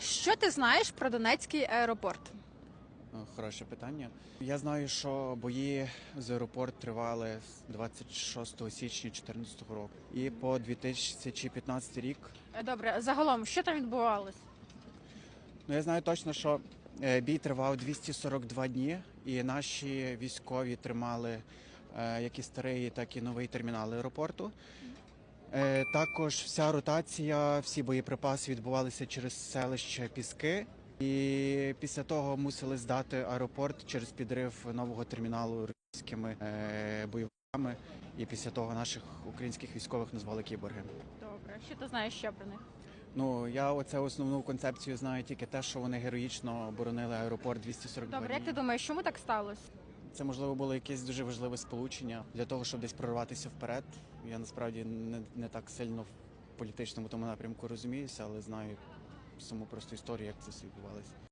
Що ти знаєш про Донецький аеропорт? Ну, Хороше питання. Я знаю, що бої з аеропорт тривали з 26 січня 2014 року і по 2015 рік. Е, Добре, загалом, що там відбувалось? Ну я знаю точно, що е, бій тривав 242 дні, і наші військові тримали е, як і старий, так і новий термінал аеропорту. Е, Також вся ротація, всі боєприпаси відбувалися через селище Піски. І після того мусили здати аеропорт через підрив нового терміналу російськими е, бойовиками. І після того наших українських військових назвали кіборги. Добре, що ти знаєш ще про них? Ну я оце основну концепцію знаю тільки те, що вони героїчно оборонили аеропорт 242 Добре, як ти думаєш, чому так сталося? Це можливо було якесь дуже важливе сполучення для того, щоб десь прорватися вперед. Я насправді не, не так сильно в політичному тому напрямку розуміюся, але знаю саму просто історію, як це все відбувалося.